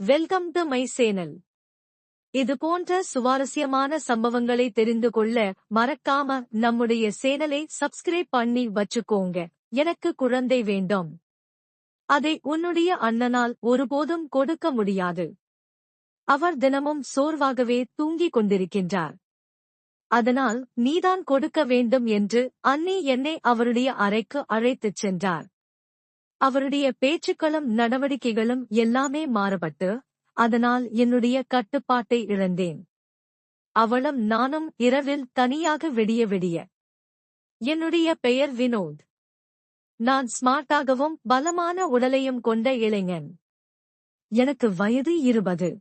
Welcome to my channel இது போன்ற சுவாரஸ்யமான சம்பவங்களை தெரிந்து கொள்ள மறக்காம நம்முடைய சேனலை சப்ஸ்கிரைப் பண்ணி வச்சுக்கோங்க. எனக்கு குழந்தை வேண்டும். அதை உன்னுடைய அண்ணனால் ஒருபோதும் கொடுக்க முடியாது. அவர் தினமும் சோர்வாகவே தூங்கிக் கொண்டிருக்கின்றார். அதனால் நீதான் கொடுக்க வேண்டும் என்று அன்னி என்னை அவருடைய அறைக்கு அழைத்துச் சென்றார். அவருடைய பேச்சுக்களும் நடவடிக்கைகளும் எல்லாமே மாறுபட்டு அதனால் என்னுடைய கட்டுப்பாட்டை இழந்தேன். அவளும் நானும் இரவில் தனியாக விடிய விடிய. என்னுடைய பெயர் வினோத். நான் ஸ்மார்ட்டாகவும் பலமான உடலையும் கொண்ட இளைஞன். எனக்கு வயது இருபது.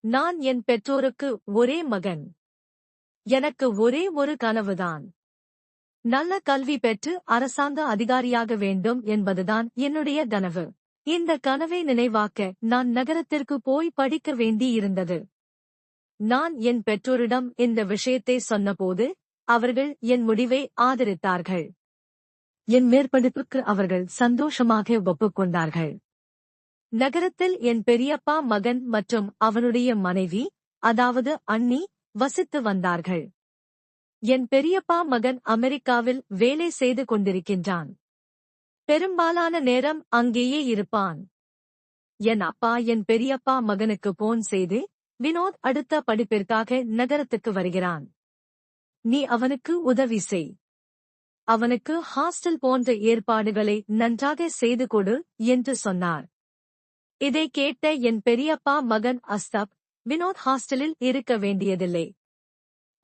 நான் என் பெற்றோருக்கு ஒரே மகன். எனக்கு ஒரே ஒரு கனவுதான். நல்ல கல்வி பெற்று அரசாங்க அதிகாரியாக வேண்டும் என்பதுதான் என்னுடைய கனவு. இந்த கனவை நினைவாக்க நான் நகரத்திற்கு போய் படிக்க வேண்டியிருந்தது. நான் என் பெற்றோரிடம் இந்த விஷயத்தை சொன்னபோது அவர்கள் என் முடிவை ஆதரித்தார்கள். என் மேற்படிப்புக்கு அவர்கள் சந்தோஷமாக ஒப்புக்கொண்டார்கள். நகரத்தில் என் பெரியப்பா மகன் மற்றும் அவனுடைய மனைவி அதாவது அண்ணி வசித்து வந்தார்கள். என் பெரியப்பா மகன் அமெரிக்காவில் வேலை செய்து கொண்டிருக்கின்றான். பெரும்பாலான நேரம் அங்கேயே இருப்பான். என் அப்பா என் பெரியப்பா மகனுக்கு போன் செய்து வினோத் அடுத்த படிப்பிற்காக நகரத்துக்கு வருகிறான். நீ அவனுக்கு உதவி செய். அவனுக்கு ஹாஸ்டல் போன்ற ஏற்பாடுகளை நன்றாக செய்து கொடு என்று சொன்னார். இதை கேட்ட என் பெரியப்பா மகன் அஸ்தப் வினோத் ஹாஸ்டலில் இருக்க வேண்டியதில்லை.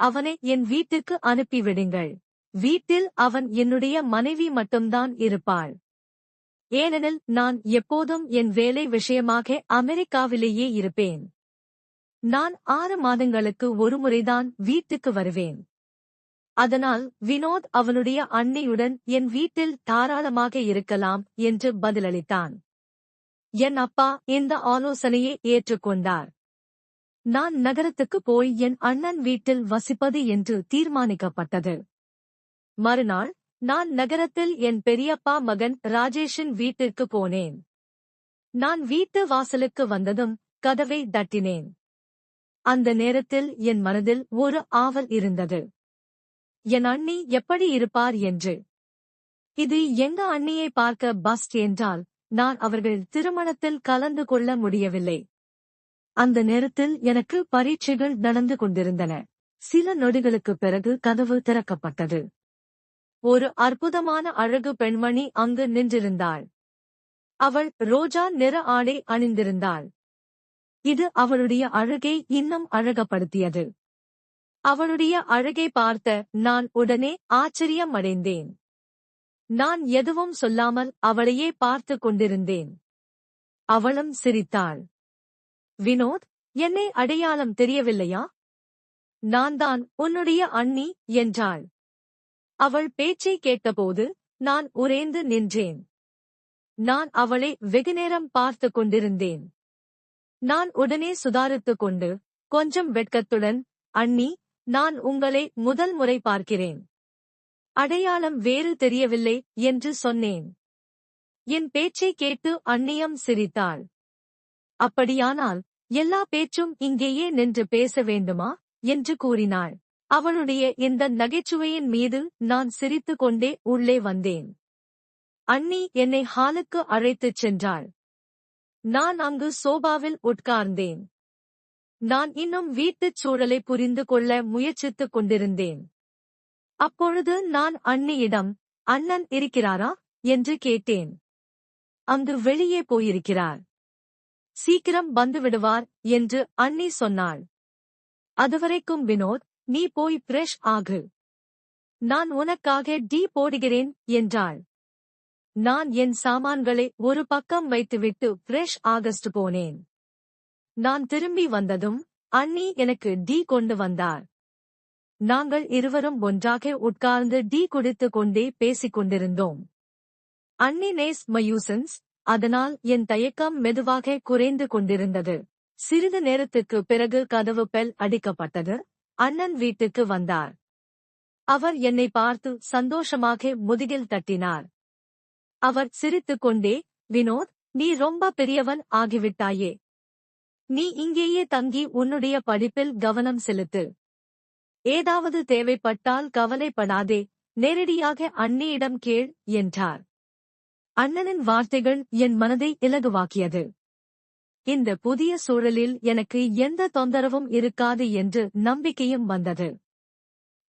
அவனை என் வீட்டிற்கு அனுப்பிவிடுங்கள். வீட்டில் அவன் என்னுடைய மனைவி மட்டும்தான் இருப்பாள். ஏனெனில் நான் எப்போதும் என் வேலை விஷயமாக அமெரிக்காவிலேயே இருப்பேன். நான் ஆறு மாதங்களுக்கு ஒருமுறைதான் வீட்டுக்கு வருவேன். அதனால் வினோத் அவனுடைய அன்னையுடன் என் வீட்டில் தாராளமாக இருக்கலாம் என்று பதிலளித்தான். என் அப்பா இந்த ஆலோசனையை ஏற்றுக்கொண்டார். நான் நகரத்துக்கு போய் என் அண்ணன் வீட்டில் வசிப்பது என்று தீர்மானிக்கப்பட்டது. மறுநாள் நான் நகரத்தில் என் பெரியப்பா மகன் ராஜேஷின் வீட்டிற்கு போனேன். நான் வீட்டு வாசலுக்கு வந்ததும் கதவை தட்டினேன். அந்த நேரத்தில் என் மனதில் ஒரு ஆவல் இருந்தது. என் அண்ணி எப்படி இருப்பார் என்று? இது எங்க அண்ணியை பார்க்க பஸ் என்றால் நான் அவர்கள் திருமணத்தில் கலந்து கொள்ள முடியவில்லை. அந்த நேரத்தில் எனக்கு பரீட்சைகள் நடந்து கொண்டிருந்தன. சில நொடிகளுக்குப் பிறகு கதவு திறக்கப்பட்டது. ஒரு அற்புதமான அழகு பெண்மணி அங்கு நின்றிருந்தாள். அவள் ரோஜா நிற ஆடை அணிந்திருந்தாள். இது அவளுடைய அழகை இன்னும் அழகப்படுத்தியது அவளுடைய அழகை பார்த்த நான் உடனே ஆச்சரியம் அடைந்தேன் நான் எதுவும் சொல்லாமல் அவளையே பார்த்து கொண்டிருந்தேன். அவளும் சிரித்தாள். வினோத் என்னை அடையாளம் தெரியவில்லையா? நான் தான் உன்னுடைய அண்ணி என்றாள். அவள் பேச்சை கேட்டபோது நான் உறைந்து நின்றேன். நான் அவளை வெகுநேரம் பார்த்து கொண்டிருந்தேன். நான் உடனே சுதாரித்துக் கொண்டு கொஞ்சம் வெட்கத்துடன் அண்ணி நான் உங்களை முதல் முறை பார்க்கிறேன். அடையாளம் வேறு தெரியவில்லை என்று சொன்னேன். என் பேச்சை கேட்டு அந்நியம் சிரித்தாள். அப்படியானால் எல்லா பேச்சும் இங்கேயே நின்று பேச வேண்டுமா? என்று கூறினாள். அவளுடைய இந்த நகைச்சுவையின் மீது நான் சிரித்துக் கொண்டே உள்ளே வந்தேன். அண்ணி என்னை ஹாலுக்கு அழைத்துச் சென்றாள். நான் அங்கு சோபாவில் உட்கார்ந்தேன். நான் இன்னும் வீட்டுச் சூழலை புரிந்து கொள்ள முயற்சித்துக் கொண்டிருந்தேன். அப்பொழுது நான் அண்ணியிடம் அண்ணன் இருக்கிறாரா? என்று கேட்டேன். அங்கு வெளியே போயிருக்கிறார். சீக்கிரம் வந்துவிடுவார் என்று அண்ணி சொன்னாள். அதுவரைக்கும் வினோத் நீ போய் ஃப்ரெஷ் ஆகு. நான் உனக்காக டீ போடுகிறேன் என்றாள். நான் என் சாமான்களை ஒரு பக்கம் வைத்துவிட்டு ஃப்ரெஷ் ஆகஸ்ட் போனேன். நான் திரும்பி வந்ததும் அண்ணி எனக்கு டீ கொண்டு வந்தார். நாங்கள் இருவரும் ஒன்றாக உட்கார்ந்து டீ குடித்துக் கொண்டே பேசிக் கொண்டிருந்தோம். அண்ணி நேஸ் மயூசன்ஸ் அதனால் என் தயக்கம் மெதுவாக குறைந்து கொண்டிருந்தது. சிறிது நேரத்துக்கு பிறகு கதவு பெல் அடிக்கப்பட்டது. அண்ணன் வீட்டுக்கு வந்தார். அவர் என்னை பார்த்து சந்தோஷமாக முதுகில் தட்டினார். அவர் சிரித்துக் கொண்டே வினோத் நீ ரொம்ப பெரியவன் ஆகிவிட்டாயே. நீ இங்கேயே தங்கி உன்னுடைய படிப்பில் கவனம் செலுத்து. ஏதாவது தேவைப்பட்டால் கவலைப்படாதே. நேரடியாக அண்ணியிடம் கேள் என்றார். அண்ணனின் வார்த்தைகள் என் மனதை இலகுவாக்கியது. இந்த புதிய சூழலில் எனக்கு எந்த தொந்தரவும் இருக்காது என்று நம்பிக்கையும் வந்தது.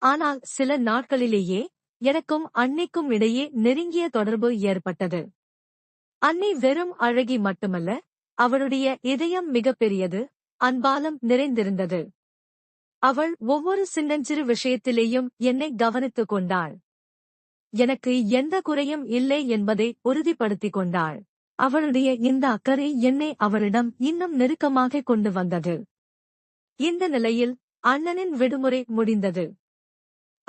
ஆனால் சில நாட்களிலேயே எனக்கும் அன்னிக்கும் இடையே நெருங்கிய தொடர்பு ஏற்பட்டது. அன்னை வெறும் அழகி மட்டுமல்ல அவளுடைய இதயம் மிகப்பெரியது அன்பாலம் நிறைந்திருந்தது. அவள் ஒவ்வொரு சின்னஞ்சிறு விஷயத்திலேயும் என்னை கவனித்துக் கொண்டாள். எனக்கு எந்த குறையும் இல்லை என்பதை உறுதிப்படுத்திக் கொண்டாள். அவளுடைய இந்த அக்கறை என்னை அவளிடம் இன்னும் நெருக்கமாக கொண்டு வந்தது. இந்த நிலையில் அண்ணனின் விடுமுறை முடிந்தது.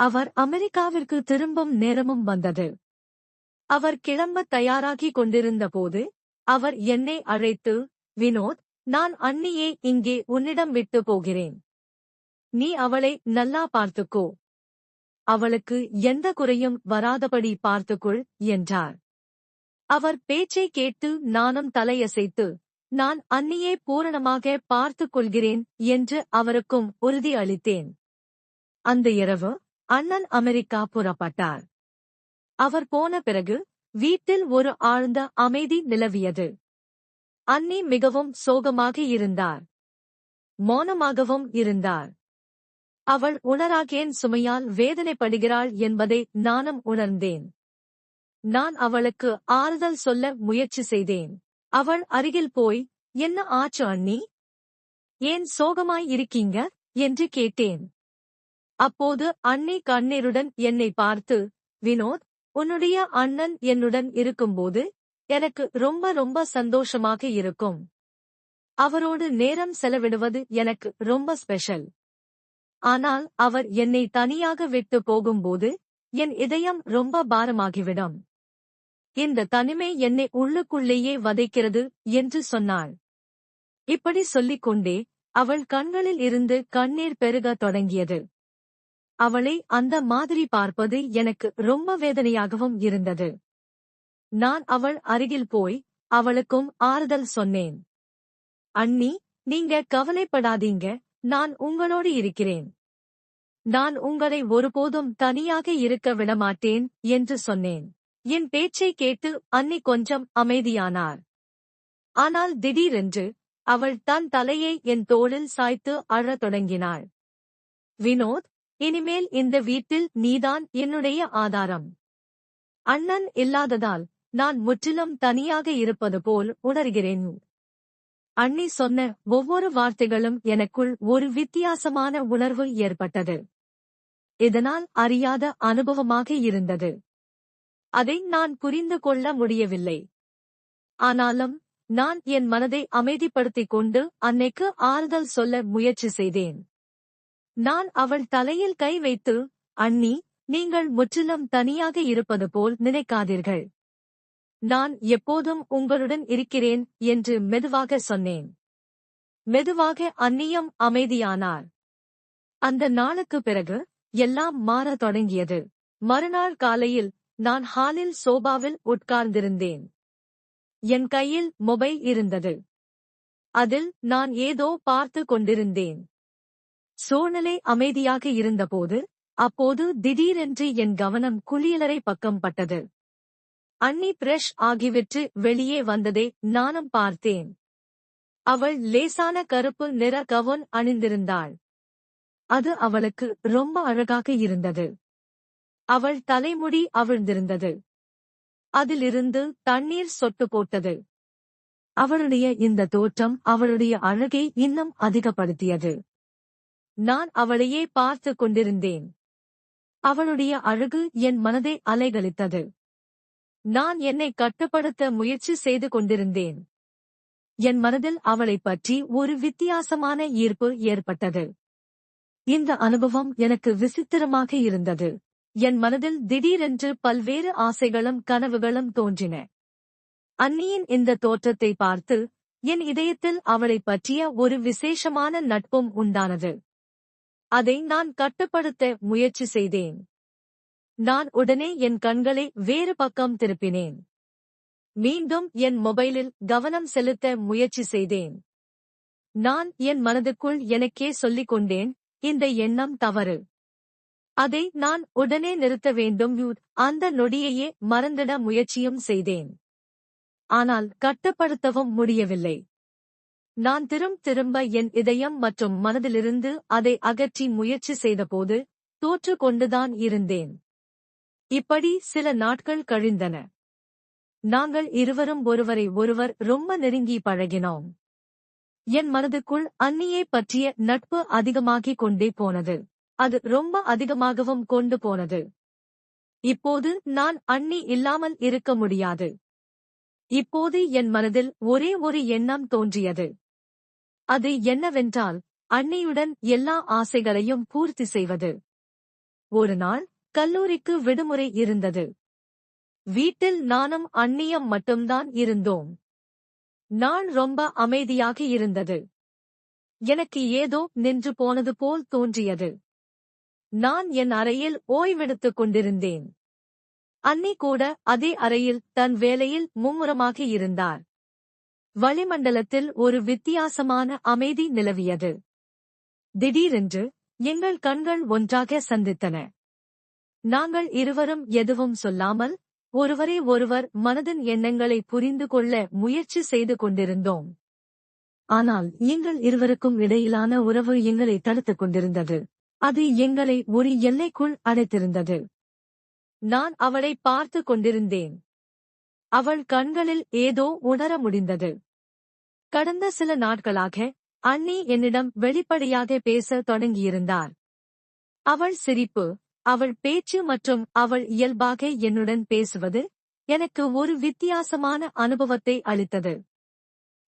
அவர் அமெரிக்காவிற்கு திரும்பும் நேரமும் வந்தது. அவர் கிளம்ப தயாராகிக் கொண்டிருந்த போது அவர் என்னை அழைத்து வினோத் நான் அண்ணியே இங்கே உன்னிடம் விட்டு போகிறேன். நீ அவளை நல்லா பார்த்துக்கோ. அவளுக்கு எந்த குறையும் வராதபடி பார்த்துக்கொள் என்றார். அவர் பேச்சை கேட்டு நானும் தலையசைத்து நான் அன்னியே பூரணமாக பார்த்துக் கொள்கிறேன் என்று அவருக்கும் உறுதி அளித்தேன். அந்த இரவு அண்ணன் அமெரிக்கா புறப்பட்டார். அவர் போன பிறகு வீட்டில் ஒரு ஆழ்ந்த அமைதி நிலவியது. அன்னி மிகவும் சோகமாக இருந்தார். மௌனமாகவும் இருந்தார். அவள் உணராகேன் சுமையால் வேதனைப்படுகிறாள் என்பதை நானும் உணர்ந்தேன். நான் அவளுக்கு ஆறுதல் சொல்ல முயற்சி செய்தேன். அவள் அருகில் போய் என்ன ஆச்சு அண்ணி? ஏன் சோகமாய் இருக்கீங்க? என்று கேட்டேன். அப்போது அண்ணி கண்ணீருடன் என்னை பார்த்து வினோத் உன்னுடைய அண்ணன் என்னுடன் இருக்கும்போது எனக்கு ரொம்ப ரொம்ப சந்தோஷமாக இருக்கும். அவரோடு நேரம் செலவிடுவது எனக்கு ரொம்ப ஸ்பெஷல். ஆனால் அவர் என்னை தனியாக விட்டு போகும்போது என் இதயம் ரொம்ப பாரமாகிவிடும். இந்த தனிமை என்னை உள்ளுக்குள்ளேயே வதைக்கிறது என்று சொன்னாள். இப்படி சொல்லிக் கொண்டே அவள் கண்களில் இருந்து கண்ணீர் பெருகத் தொடங்கியது. அவளை அந்த மாதிரி பார்ப்பது எனக்கு ரொம்ப வேதனையாகவும் இருந்தது. நான் அவள் அருகில் போய் அவளுக்கும் ஆறுதல் சொன்னேன். அண்ணி நீங்க கவலைப்படாதீங்க. நான் உங்களோடு இருக்கிறேன். நான் உங்களை ஒருபோதும் தனியாக இருக்க விடமாட்டேன் என்று சொன்னேன். என் பேச்சை கேட்டு அன்னி கொஞ்சம் அமைதியானார். ஆனால் திடீரென்று அவள் தன் தலையை என் தோளில் சாய்த்து அழத் தொடங்கினாள். வினோத் இனிமேல் இந்த வீட்டில் நீதான் என்னுடைய ஆதாரம். அண்ணன் இல்லாததால் நான் முற்றிலும் தனியாக இருப்பது போல் உணர்கிறேன். அண்ணி சொன்ன ஒவ்வொரு வார்த்தைகளும் எனக்குள் ஒரு வித்தியாசமான உணர்வு ஏற்பட்டது. இதனால் அறியாத அனுபவமாக இருந்தது. அதை நான் புரிந்து கொள்ள முடியவில்லை. ஆனாலும் நான் என் மனதை அமைதிப்படுத்திக் கொண்டு அன்னைக்கு ஆறுதல் சொல்ல முயற்சி செய்தேன். நான் அவள் தலையில் கை வைத்து அண்ணி நீங்கள் முற்றிலும் தனியாக இருப்பது போல் நினைக்காதீர்கள். நான் எப்போதும் உங்களுடன் இருக்கிறேன் என்று மெதுவாக சொன்னேன். மெதுவாக அந்நியம் அமைதியானார். அந்த நாளுக்கு பிறகு எல்லாம் மாறத் தொடங்கியது. மறுநாள் காலையில் நான் ஹாலில் சோபாவில் உட்கார்ந்திருந்தேன். என் கையில் மொபைல் இருந்தது. அதில் நான் ஏதோ பார்த்து கொண்டிருந்தேன். சூழ்நிலை அமைதியாக இருந்தபோது அப்போது திடீரென்று என் கவனம் குளியலறை பக்கம் பட்டது. அன்னி பிரஷ் ஆகிவிட்டு வெளியே வந்ததை நானும் பார்த்தேன். அவள் லேசான கருப்பு நிற கவுன் அணிந்திருந்தாள். அது அவளுக்கு ரொம்ப அழகாக இருந்தது. அவள் தலைமுடி அவிழ்ந்திருந்தது. அதிலிருந்து தண்ணீர் சொட்டு போட்டது. அவளுடைய இந்த தோற்றம் அவளுடைய அழகை இன்னும் அதிகப்படுத்தியது. நான் அவளையே பார்த்து கொண்டிருந்தேன். அவளுடைய அழகு என் மனதை அலைகளித்தது நான் என்னை கட்டுப்படுத்த முயற்சி செய்து கொண்டிருந்தேன். என் மனதில் அவளைப் பற்றி ஒரு வித்தியாசமான ஈர்ப்பு ஏற்பட்டது. இந்த அனுபவம் எனக்கு விசித்திரமாக இருந்தது. என் மனதில் திடீரென்று பல்வேறு ஆசைகளும் கனவுகளும் தோன்றின. அன்னியின் இந்த தோற்றத்தை பார்த்து என் இதயத்தில் அவளைப் பற்றிய ஒரு விசேஷமான நட்பும் உண்டானது. அதை நான் கட்டுப்படுத்த முயற்சி செய்தேன். நான் உடனே என் கண்களை வேறு பக்கம் திருப்பினேன். மீண்டும் என் மொபைலில் கவனம் செலுத்த முயற்சி செய்தேன். நான் என் மனதுக்குள் எனக்கே சொல்லிக் கொண்டேன் இந்த எண்ணம் தவறு. அதை நான் உடனே நிறுத்த வேண்டும் அந்த நொடியையே மறந்திட முயற்சியும் செய்தேன். ஆனால் கட்டுப்படுத்தவும் முடியவில்லை. நான் திரும் திரும்ப என் இதயம் மற்றும் மனதிலிருந்து அதை அகற்றி முயற்சி செய்தபோது தோற்று கொண்டுதான் இருந்தேன். இப்படி சில நாட்கள் கழிந்தன. நாங்கள் இருவரும் ஒருவரை ஒருவர் ரொம்ப நெருங்கி பழகினோம். என் மனதுக்குள் அன்னியை பற்றிய நட்பு அதிகமாகிக் கொண்டே போனது. அது ரொம்ப அதிகமாகவும் கொண்டு போனது. இப்போது நான் அண்ணி இல்லாமல் இருக்க முடியாது. இப்போது என் மனதில் ஒரே ஒரு எண்ணம் தோன்றியது. அது என்னவென்றால் அன்னியுடன் எல்லா ஆசைகளையும் பூர்த்தி செய்வது. ஒரு நாள் கல்லூரிக்கு விடுமுறை இருந்தது. வீட்டில் நானும் அந்நியம் மட்டும்தான் இருந்தோம். நான் ரொம்ப அமைதியாக இருந்தது. எனக்கு ஏதோ நின்று போனது போல் தோன்றியது. நான் என் அறையில் ஓய்வெடுத்துக் கொண்டிருந்தேன். அன்னி கூட அதே அறையில் தன் வேலையில் மும்முரமாக இருந்தார். வளிமண்டலத்தில் ஒரு வித்தியாசமான அமைதி நிலவியது. திடீரென்று எங்கள் கண்கள் ஒன்றாக சந்தித்தன. நாங்கள் இருவரும் எதுவும் சொல்லாமல் ஒருவரை ஒருவர் மனதின் எண்ணங்களை புரிந்து கொள்ள முயற்சி செய்து கொண்டிருந்தோம். ஆனால் எங்கள் இருவருக்கும் இடையிலான உறவு எங்களை தடுத்துக் கொண்டிருந்தது. அது எங்களை ஒரு எல்லைக்குள் அடைத்திருந்தது. நான் அவளை பார்த்து கொண்டிருந்தேன். அவள் கண்களில் ஏதோ உணர முடிந்தது. கடந்த சில நாட்களாக அண்ணி என்னிடம் வெளிப்படையாக பேச தொடங்கியிருந்தார். அவள் சிரிப்பு அவள் பேச்சு மற்றும் அவள் இயல்பாக என்னுடன் பேசுவது எனக்கு ஒரு வித்தியாசமான அனுபவத்தை அளித்தது.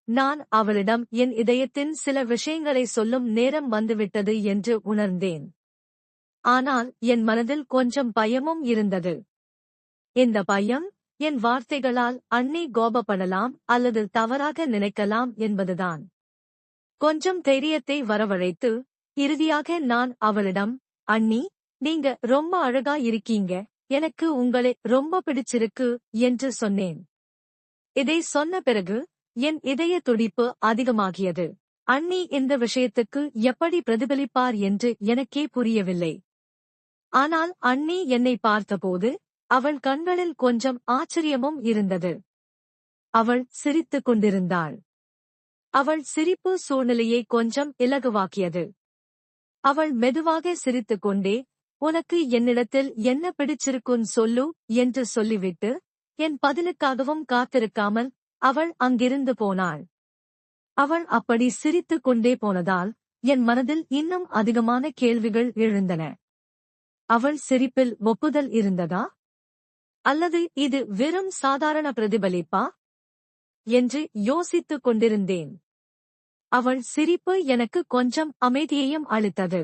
நான் அவளிடம் என் இதயத்தின் சில விஷயங்களை சொல்லும் நேரம் வந்துவிட்டது என்று உணர்ந்தேன். ஆனால் என் மனதில் கொஞ்சம் பயமும் இருந்தது. இந்த பயம் என் வார்த்தைகளால் அண்ணி கோபப்படலாம் அல்லது தவறாக நினைக்கலாம் என்பதுதான். கொஞ்சம் தைரியத்தை வரவழைத்து இறுதியாக நான் அவளிடம் அண்ணி நீங்க ரொம்ப அழகா இருக்கீங்க. எனக்கு உங்களை ரொம்ப பிடிச்சிருக்கு என்று சொன்னேன். இதை சொன்ன பிறகு என் இதய துடிப்பு அதிகமாகியது. அண்ணி இந்த விஷயத்துக்கு எப்படி பிரதிபலிப்பார் என்று எனக்கே புரியவில்லை. ஆனால் அண்ணி என்னை பார்த்தபோது அவள் கண்களில் கொஞ்சம் ஆச்சரியமும் இருந்தது. அவள் சிரித்துக் கொண்டிருந்தாள். அவள் சிரிப்பு சூழ்நிலையை கொஞ்சம் இலகுவாக்கியது. அவள் மெதுவாக சிரித்துக் கொண்டே உனக்கு என்னிடத்தில் என்ன பிடிச்சிருக்குன் சொல்லு என்று சொல்லிவிட்டு என் பதிலுக்காகவும் காத்திருக்காமல் அவள் அங்கிருந்து போனாள். அவள் அப்படி சிரித்துக் கொண்டே போனதால் என் மனதில் இன்னும் அதிகமான கேள்விகள் எழுந்தன. அவள் சிரிப்பில் ஒப்புதல் இருந்ததா? அல்லது இது வெறும் சாதாரண பிரதிபலிப்பா? என்று யோசித்துக் கொண்டிருந்தேன். அவள் சிரிப்பு எனக்கு கொஞ்சம் அமைதியையும் அளித்தது.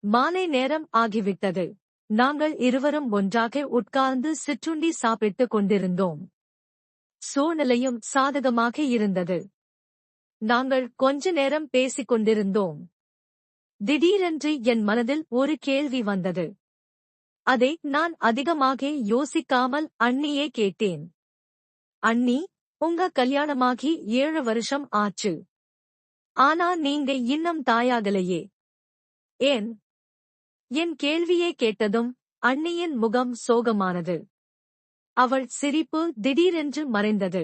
மாலை நேரம் ஆகிவிட்டது. நாங்கள் இருவரும் ஒன்றாக உட்கார்ந்து சிற்றுண்டி சாப்பிட்டுக் கொண்டிருந்தோம். சூழ்நிலையும் சாதகமாக இருந்தது. நாங்கள் கொஞ்ச நேரம் பேசிக் கொண்டிருந்தோம். திடீரென்று என் மனதில் ஒரு கேள்வி வந்தது. அதை நான் அதிகமாக யோசிக்காமல் அண்ணியே கேட்டேன். அண்ணி உங்க கல்யாணமாகி ஏழு வருஷம் ஆச்சு. ஆனா நீங்க இன்னும் தாயாகலையே. ஏன்? என் கேள்வியை கேட்டதும் அண்ணியின் முகம் சோகமானது. அவள் சிரிப்பு திடீரென்று மறைந்தது.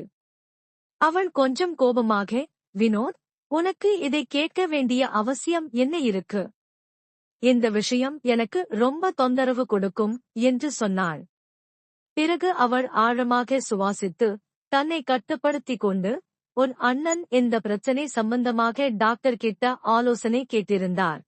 அவள் கொஞ்சம் கோபமாக வினோத் உனக்கு இதை கேட்க வேண்டிய அவசியம் என்ன இருக்கு? இந்த விஷயம் எனக்கு ரொம்ப தொந்தரவு கொடுக்கும் என்று சொன்னாள். பிறகு அவள் ஆழமாக சுவாசித்து தன்னை கட்டுப்படுத்திக் கொண்டு உன் அண்ணன் இந்த பிரச்சனை சம்பந்தமாக டாக்டர் கிட்ட ஆலோசனை கேட்டிருந்தார்.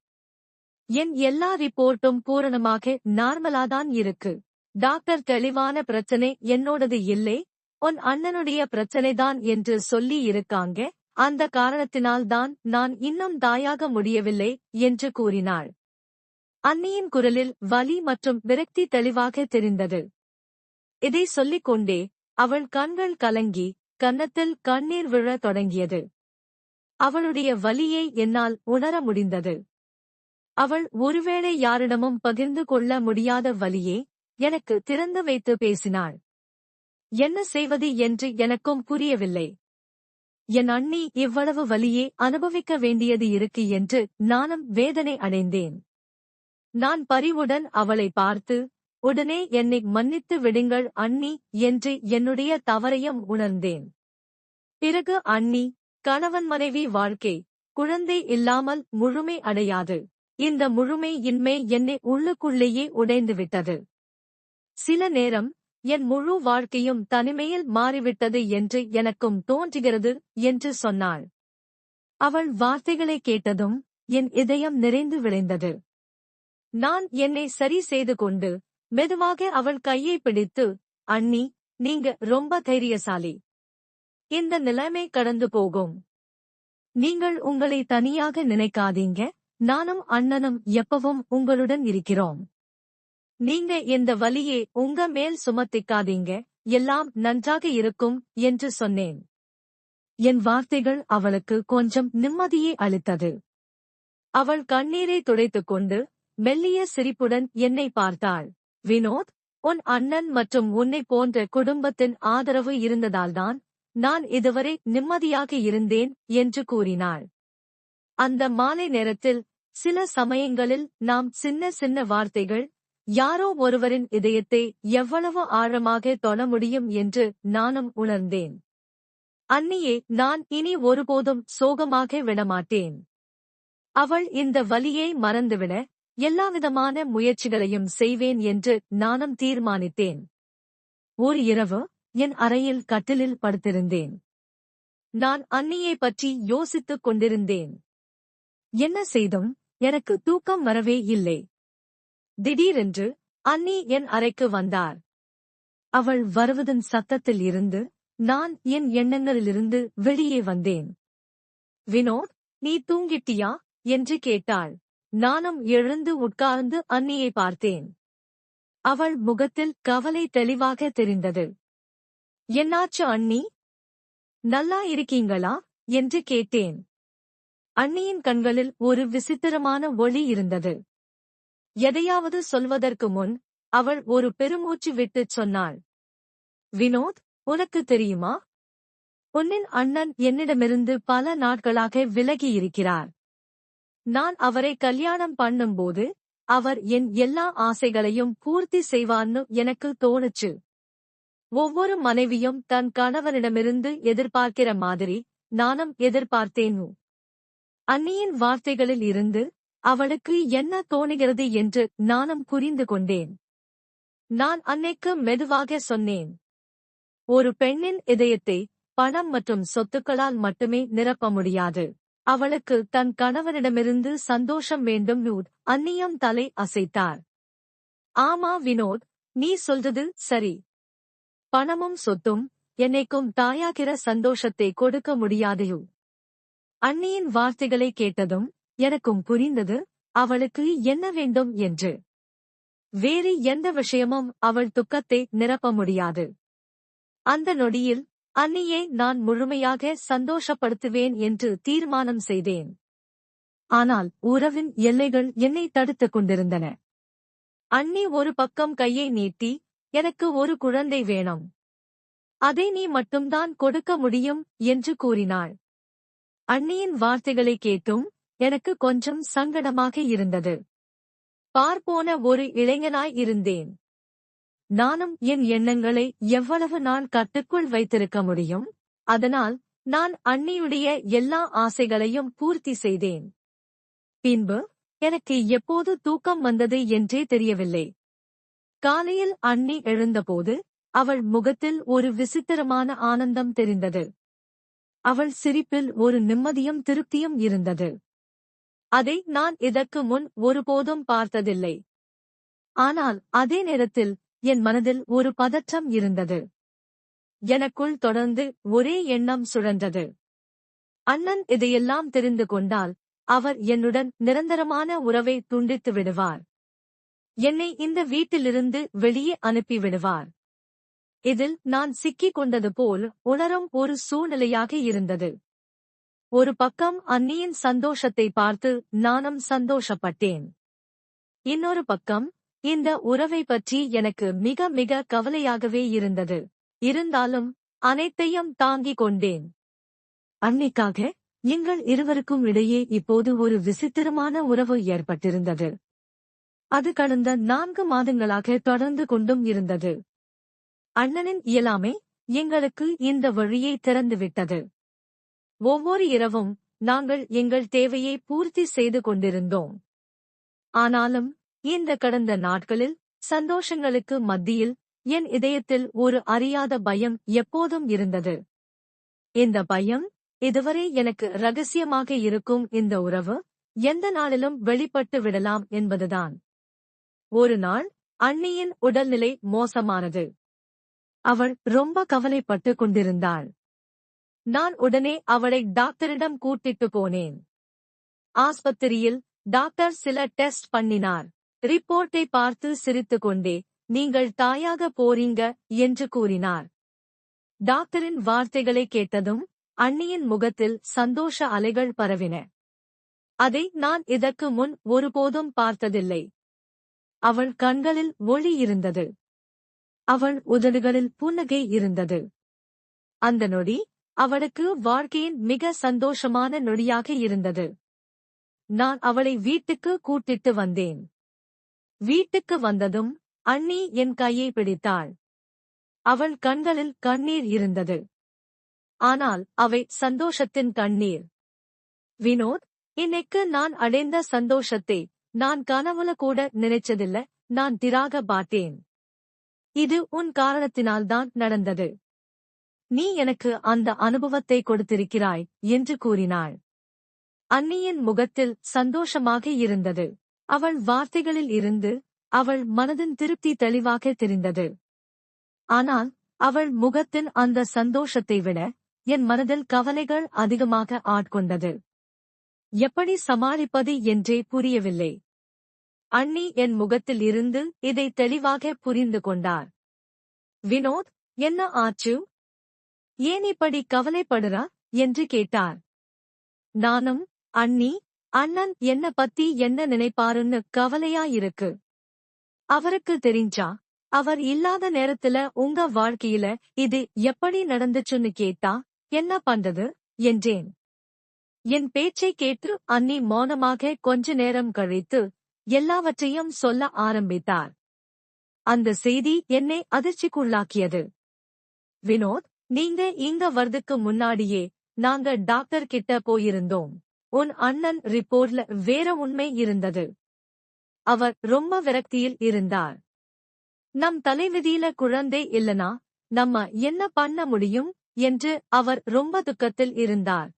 என் எல்லா ரிப்போர்ட்டும் பூரணமாக நார்மலாதான் இருக்கு. டாக்டர் தெளிவான பிரச்சனை என்னோடது இல்லை. உன் அண்ணனுடைய பிரச்சனைதான் என்று சொல்லி இருக்காங்க. அந்த காரணத்தினால்தான் நான் இன்னும் தாயாக முடியவில்லை என்று கூறினாள். அன்னியின் குரலில் வலி மற்றும் விரக்தி தெளிவாக தெரிந்தது. இதை சொல்லிக் கொண்டே அவள் கண்கள் கலங்கி கன்னத்தில் கண்ணீர் விழத் தொடங்கியது. அவளுடைய வலியை என்னால் உணர முடிந்தது. அவள் ஒருவேளை யாரிடமும் பகிர்ந்து கொள்ள முடியாத வலியே எனக்கு திறந்து வைத்து பேசினாள். என்ன செய்வது என்று எனக்கும் புரியவில்லை. என் அண்ணி இவ்வளவு வலியே அனுபவிக்க வேண்டியது இருக்கு என்று நானும் வேதனை அடைந்தேன். நான் பரிவுடன் அவளை பார்த்து உடனே என்னை மன்னித்து விடுங்கள் அண்ணி என்று என்னுடைய தவறையும் உணர்ந்தேன். பிறகு அண்ணி கணவன் மனைவி வாழ்க்கை குழந்தை இல்லாமல் முழுமை அடையாது. இந்த முழுமை இன்மை என்னை உள்ளுக்குள்ளேயே உடைந்துவிட்டது. சில நேரம் என் முழு வாழ்க்கையும் தனிமையில் மாறிவிட்டது என்று எனக்கும் தோன்றுகிறது என்று சொன்னாள். அவள் வார்த்தைகளை கேட்டதும் என் இதயம் நிறைந்து விளைந்தது. நான் என்னை சரி செய்து கொண்டு மெதுவாக அவள் கையை பிடித்து அண்ணி நீங்க ரொம்ப தைரியசாலி. இந்த நிலைமை கடந்து போகும். நீங்கள் உங்களை தனியாக நினைக்காதீங்க. நானும் அண்ணனும் எப்பவும் உங்களுடன் இருக்கிறோம். நீங்க இந்த வலியை உங்க மேல் சுமத்திக்காதீங்க. எல்லாம் நன்றாக இருக்கும் என்று சொன்னேன். என் வார்த்தைகள் அவளுக்கு கொஞ்சம் நிம்மதியை அளித்தது. அவள் கண்ணீரை துடைத்துக் கொண்டு மெல்லிய சிரிப்புடன் என்னை பார்த்தாள். வினோத் உன் அண்ணன் மற்றும் உன்னை போன்ற குடும்பத்தின் ஆதரவு இருந்ததால்தான் நான் இதுவரை நிம்மதியாக இருந்தேன் என்று கூறினாள். அந்த மாலை நேரத்தில் சில சமயங்களில் நாம் சின்ன சின்ன வார்த்தைகள் யாரோ ஒருவரின் இதயத்தை எவ்வளவு ஆழமாக தொட முடியும் என்று நானும் உணர்ந்தேன். அன்னியே நான் இனி ஒருபோதும் சோகமாக விடமாட்டேன். அவள் இந்த வலியை மறந்துவிட எல்லாவிதமான முயற்சிகளையும் செய்வேன் என்று நானும் தீர்மானித்தேன். ஒரு இரவு என் அறையில் கட்டிலில் படுத்திருந்தேன். நான் அன்னியை பற்றி யோசித்துக் கொண்டிருந்தேன். என்ன செய்தும்? எனக்கு தூக்கம் வரவே இல்லை. திடீரென்று அன்னி என் அறைக்கு வந்தார். அவள் வருவதன் சத்தத்தில் இருந்து நான் என் எண்ணங்களிலிருந்து வெளியே வந்தேன். வினோத் நீ தூங்கிட்டியா? என்று கேட்டாள். நானும் எழுந்து உட்கார்ந்து அன்னியை பார்த்தேன். அவள் முகத்தில் கவலை தெளிவாக தெரிந்தது. என்னாச்சு அண்ணி நல்லா இருக்கீங்களா? என்று கேட்டேன். அண்ணியின் கண்களில் ஒரு விசித்திரமான ஒளி இருந்தது. எதையாவது சொல்வதற்கு முன் அவள் ஒரு பெருமூச்சு விட்டுச் சொன்னாள். வினோத் உனக்கு தெரியுமா? உன்னின் அண்ணன் என்னிடமிருந்து பல நாட்களாக விலகி இருக்கிறார். நான் அவரை கல்யாணம் பண்ணும்போது அவர் என் எல்லா ஆசைகளையும் பூர்த்தி செய்வான்னு எனக்கு தோணுச்சு. ஒவ்வொரு மனைவியும் தன் கணவனிடமிருந்து எதிர்பார்க்கிற மாதிரி நானும் எதிர்பார்த்தேன். அன்னியின் வார்த்தைகளில் இருந்து அவளுக்கு என்ன தோணுகிறது என்று நானும் புரிந்து கொண்டேன். நான் அன்னைக்கு மெதுவாக சொன்னேன். ஒரு பெண்ணின் இதயத்தை பணம் மற்றும் சொத்துக்களால் மட்டுமே நிரப்ப முடியாது. அவளுக்கு தன் கணவனிடமிருந்து சந்தோஷம் வேண்டும். நூத் அந்நியம் தலை அசைத்தார். ஆமா வினோத் நீ சொல்றது சரி. பணமும் சொத்தும் என்னைக்கும் தாயாகிற சந்தோஷத்தை கொடுக்க முடியாதையோ? அண்ணியின் வார்த்தைகளை கேட்டதும் எனக்கும் புரிந்தது அவளுக்கு என்ன வேண்டும் என்று? வேறு எந்த விஷயமும் அவள் துக்கத்தை நிரப்ப முடியாது. அந்த நொடியில் அன்னியை நான் முழுமையாக சந்தோஷப்படுத்துவேன் என்று தீர்மானம் செய்தேன். ஆனால் உறவின் எல்லைகள் என்னை தடுத்துக் கொண்டிருந்தன. அன்னி ஒரு பக்கம் கையை நீட்டி எனக்கு ஒரு குழந்தை வேணும். அதை நீ மட்டும்தான் கொடுக்க முடியும் என்று கூறினாள். அண்ணியின் வார்த்தைகளை கேட்டும் எனக்கு கொஞ்சம் சங்கடமாக இருந்தது. பார்ப்போன ஒரு இளைஞனாய் இருந்தேன். நானும் என் எண்ணங்களை எவ்வளவு நான் கட்டுக்குள் வைத்திருக்க முடியும் அதனால் நான் அண்ணியுடைய எல்லா ஆசைகளையும் பூர்த்தி செய்தேன். பின்பு எனக்கு எப்போது தூக்கம் வந்தது என்றே தெரியவில்லை. காலையில் அண்ணி எழுந்தபோது அவள் முகத்தில் ஒரு விசித்திரமான ஆனந்தம் தெரிந்தது. அவள் சிரிப்பில் ஒரு நிம்மதியும் திருப்தியும் இருந்தது. அதை நான் இதற்கு முன் ஒருபோதும் பார்த்ததில்லை. ஆனால் அதே நேரத்தில் என் மனதில் ஒரு பதற்றம் இருந்தது. எனக்குள் தொடர்ந்து ஒரே எண்ணம் சுழன்றது. அண்ணன் இதையெல்லாம் தெரிந்து கொண்டால் அவர் என்னுடன் நிரந்தரமான உறவை துண்டித்து விடுவார். என்னை இந்த வீட்டிலிருந்து வெளியே அனுப்பி விடுவார் இதில் நான் சிக்கிக் கொண்டது போல் உணரும் ஒரு சூழ்நிலையாக இருந்தது. ஒரு பக்கம் அன்னியின் சந்தோஷத்தை பார்த்து நானும் சந்தோஷப்பட்டேன். இன்னொரு பக்கம் இந்த உறவை பற்றி எனக்கு மிக மிக கவலையாகவே இருந்தது. இருந்தாலும் அனைத்தையும் தாங்கிக் கொண்டேன். அன்னைக்காக எங்கள் இருவருக்கும் இடையே இப்போது ஒரு விசித்திரமான உறவு ஏற்பட்டிருந்தது. அது கடந்த நான்கு மாதங்களாக தொடர்ந்து கொண்டும் இருந்தது. அண்ணனின் இயலாமை எங்களுக்கு இந்த வழியை திறந்துவிட்டது. ஒவ்வொரு இரவும் நாங்கள் எங்கள் தேவையை பூர்த்தி செய்து கொண்டிருந்தோம். ஆனாலும் இந்த கடந்த நாட்களில் சந்தோஷங்களுக்கு மத்தியில் என் இதயத்தில் ஒரு அறியாத பயம் எப்போதும் இருந்தது. இந்த பயம் இதுவரை எனக்கு ரகசியமாக இருக்கும் இந்த உறவு எந்த நாளிலும் வெளிப்பட்டு விடலாம் என்பதுதான். ஒரு நாள் அண்ணியின் உடல்நிலை மோசமானது. அவள் ரொம்ப கவலைப்பட்டு கொண்டிருந்தாள். நான் உடனே அவளை டாக்டரிடம் கூட்டிட்டு போனேன். ஆஸ்பத்திரியில் டாக்டர் சில டெஸ்ட் பண்ணினார். ரிப்போர்ட்டை பார்த்து சிரித்துக்கொண்டே நீங்கள் தாயாக போறீங்க என்று கூறினார். டாக்டரின் வார்த்தைகளை கேட்டதும் அண்ணியின் முகத்தில் சந்தோஷ அலைகள் பரவின. அதை நான் இதற்கு முன் ஒருபோதும் பார்த்ததில்லை. அவள் கண்களில் ஒளி இருந்தது. அவள் உதடுகளில் புன்னகை இருந்தது. அந்த நொடி அவளுக்கு வாழ்க்கையின் மிக சந்தோஷமான நொடியாக இருந்தது. நான் அவளை வீட்டுக்கு கூட்டிட்டு வந்தேன். வீட்டுக்கு வந்ததும் அண்ணி என் கையை பிடித்தாள். அவள் கண்களில் கண்ணீர் இருந்தது. ஆனால் அவை சந்தோஷத்தின் கண்ணீர். வினோத் இன்னைக்கு நான் அடைந்த சந்தோஷத்தை நான் கனவுல கூட நினைச்சதில்ல நான் திராக பாட்டேன் இது உன் காரணத்தினால்தான் நடந்தது. நீ எனக்கு அந்த அனுபவத்தை கொடுத்திருக்கிறாய் என்று கூறினாள். அன்னியின் முகத்தில் சந்தோஷமாக இருந்தது. அவள் வார்த்தைகளில் இருந்து அவள் மனதின் திருப்தி தெளிவாக தெரிந்தது. ஆனால் அவள் முகத்தின் அந்த சந்தோஷத்தை விட என் மனதில் கவலைகள் அதிகமாக ஆட்கொண்டது. எப்படி சமாளிப்பது என்றே புரியவில்லை. அண்ணி என் முகத்தில் இருந்து இதை தெளிவாக புரிந்து கொண்டார். வினோத் என்ன ஆச்சு? ஏன் இப்படி கவலைப்படுறா? என்று கேட்டார். நானும் அண்ணி அண்ணன் என்ன பத்தி என்ன நினைப்பாருன்னு கவலையா இருக்கு. அவருக்கு தெரிஞ்சா? அவர் இல்லாத நேரத்துல உங்க வாழ்க்கையில இது எப்படி நடந்துச்சுன்னு கேட்டா என்ன பண்றது? என்றேன். என் பேச்சை கேட்டு அன்னி மௌனமாக கொஞ்ச நேரம் கழித்து எல்லாவற்றையும் சொல்ல ஆரம்பித்தார். அந்த செய்தி என்னை அதிர்ச்சிக்குள்ளாக்கியது. வினோத் நீங்க இங்க வர்றதுக்கு முன்னாடியே நாங்க டாக்டர் கிட்ட போயிருந்தோம். உன் அண்ணன் ரிப்போர்ட்ல வேற உண்மை இருந்தது. அவர் ரொம்ப விரக்தியில் இருந்தார். நம் தலைவிதியில குழந்தை இல்லனா நம்ம என்ன பண்ண முடியும்? என்று அவர் ரொம்ப துக்கத்தில் இருந்தார்.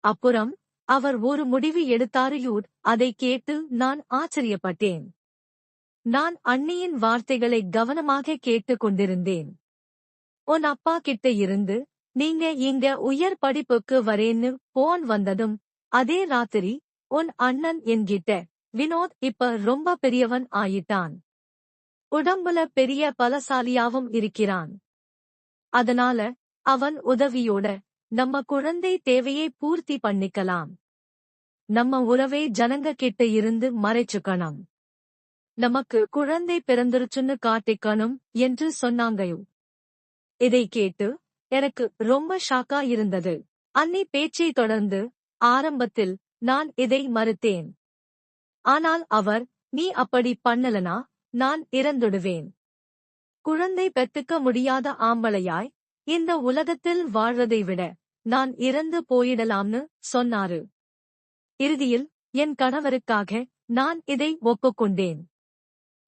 அப்புறம் அவர் ஒரு முடிவு எடுத்தாரையூர் அதை கேட்டு நான் ஆச்சரியப்பட்டேன். நான் அண்ணியின் வார்த்தைகளை கவனமாக கேட்டுக் கொண்டிருந்தேன். உன் அப்பா கிட்ட இருந்து நீங்க இங்க உயர் படிப்புக்கு வரேன்னு போன் வந்ததும் அதே ராத்திரி உன் அண்ணன் என்கிட்ட வினோத் இப்ப ரொம்ப பெரியவன் ஆயிட்டான். உடம்புல பெரிய பலசாலியாவும் இருக்கிறான். அதனால அவன் உதவியோட நம்ம குழந்தை தேவையை பூர்த்தி பண்ணிக்கலாம். நம்ம உறவை ஜனங்க கிட்ட இருந்து மறைச்சுக்கணும். நமக்கு குழந்தை பிறந்துருச்சுன்னு காட்டிக்கணும் என்று சொன்னாங்கயோ? இதை கேட்டு எனக்கு ரொம்ப ஷாக்கா இருந்தது. அன்னி பேச்சை தொடர்ந்து ஆரம்பத்தில் நான் இதை மறுத்தேன். ஆனால் அவர் நீ அப்படி பண்ணலனா நான் இறந்துடுவேன். குழந்தை பெத்துக்க முடியாத ஆம்பளையாய் இந்த உலகத்தில் வாழ்வதை விட நான் இறந்து போயிடலாம்னு சொன்னாரு. இறுதியில் என் கணவருக்காக நான் இதை ஒப்புக்கொண்டேன்.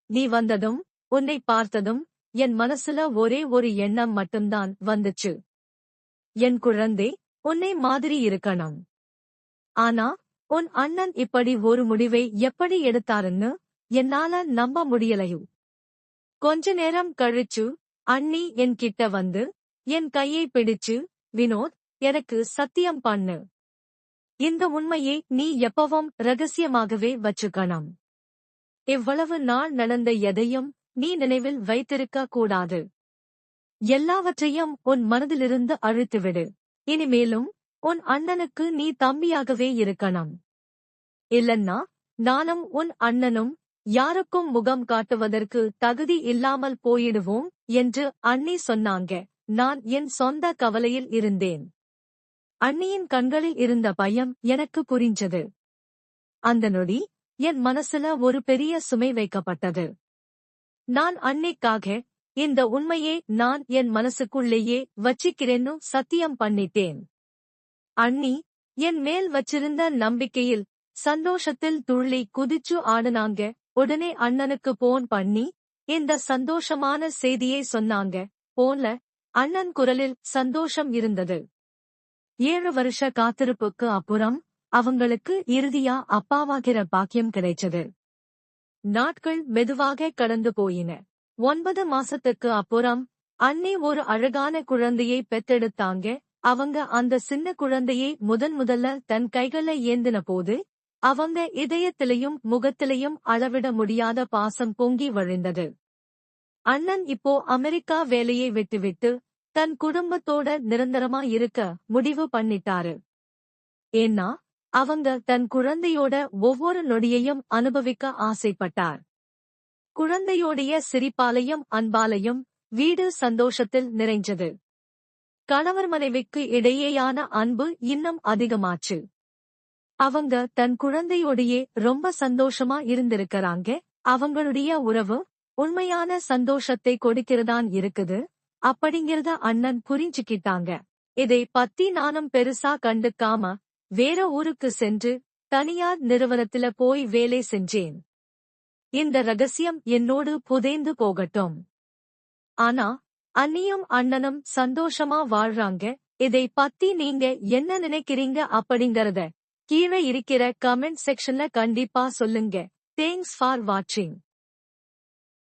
நீ வந்ததும் உன்னை பார்த்ததும் என் மனசுல ஒரே ஒரு எண்ணம் மட்டும்தான் வந்துச்சு. என் குழந்தை உன்னை மாதிரி இருக்கணும். ஆனா உன் அண்ணன் இப்படி ஒரு முடிவை எப்படி எடுத்தாருன்னு என்னால நம்ப முடியலையோ. கொஞ்ச நேரம் கழிச்சு அண்ணி என் கிட்ட வந்து என் கையை பிடிச்சு வினோத் எனக்கு சத்தியம் பண்ணு. இந்த உண்மையை நீ எப்பவும் ரகசியமாகவே வச்சுக்கணும். இவ்வளவு நாள் நடந்த எதையும் நீ நினைவில் வைத்திருக்க கூடாது. எல்லாவற்றையும் உன் மனதிலிருந்து அழித்துவிடு. இனிமேலும் உன் அண்ணனுக்கு நீ தம்பியாகவே இருக்கணும். இல்லன்னா நானும் உன் அண்ணனும் யாருக்கும் முகம் காட்டுவதற்கு தகுதி இல்லாமல் போயிடுவோம் என்று அண்ணி சொன்னாங்க. நான் என் சொந்த கவலையில் இருந்தேன். அண்ணியின் கண்களில் இருந்த பயம் எனக்கு புரிஞ்சது. அந்த நொடி என் மனசுல ஒரு பெரிய சுமை வைக்கப்பட்டது. நான் அன்னைக்காக இந்த உண்மையே நான் என் மனசுக்குள்ளேயே வச்சிக்கிறேன்னு சத்தியம் பண்ணிட்டேன். அண்ணி என் மேல் வச்சிருந்த நம்பிக்கையில் சந்தோஷத்தில் துள்ளி குதிச்சு ஆடுனாங்க. உடனே அண்ணனுக்கு போன் பண்ணி இந்த சந்தோஷமான செய்தியை சொன்னாங்க. போன்ல அண்ணன் குரலில் சந்தோஷம் இருந்தது. ஏழு வருஷ காத்திருப்புக்கு அப்புறம் அவங்களுக்கு இறுதியா அப்பாவாகிற பாக்கியம் கிடைச்சது. நாட்கள் மெதுவாக கடந்து போயின. ஒன்பது மாசத்துக்கு அப்புறம் அன்னை ஒரு அழகான குழந்தையை பெத்தெடுத்தாங்க அவங்க அந்த சின்ன குழந்தையை முதன் முதல்ல தன் கைகளை ஏந்தின போது அவங்க இதயத்திலையும் முகத்திலையும் அளவிட முடியாத பாசம் பொங்கி வழிந்தது. அண்ணன் இப்போ அமெரிக்கா வேலையை விட்டுவிட்டு தன் குடும்பத்தோட நிரந்தரமா இருக்க முடிவு பண்ணிட்டாரு. ஏன்னா அவங்க தன் குழந்தையோட ஒவ்வொரு நொடியையும் அனுபவிக்க ஆசைப்பட்டார். குழந்தையோடைய சிரிப்பாலையும் அன்பாலையும் வீடு சந்தோஷத்தில் நிறைஞ்சது. கணவர் மனைவிக்கு இடையேயான அன்பு இன்னும் அதிகமாச்சு. அவங்க தன் குழந்தையோடையே ரொம்ப சந்தோஷமா இருந்திருக்கறாங்க. அவங்களுடைய உறவு உண்மையான சந்தோஷத்தை கொடுக்கிறதான் இருக்குது. அப்படிங்கிறத அண்ணன் புரிஞ்சுக்கிட்டாங்க. இதை பத்தி நானும் பெருசா கண்டுக்காம வேற ஊருக்கு சென்று தனியார் நிறுவனத்துல போய் வேலை செஞ்சேன். இந்த ரகசியம் என்னோடு புதைந்து போகட்டும். ஆனா அண்ணியும் அண்ணனும் சந்தோஷமா வாழ்றாங்க. இதை பத்தி நீங்க என்ன நினைக்கிறீங்க அப்படிங்கறத கீழே இருக்கிற கமெண்ட் செக்ஷன்ல கண்டிப்பா சொல்லுங்க. தேங்க்ஸ் ஃபார் வாட்சிங்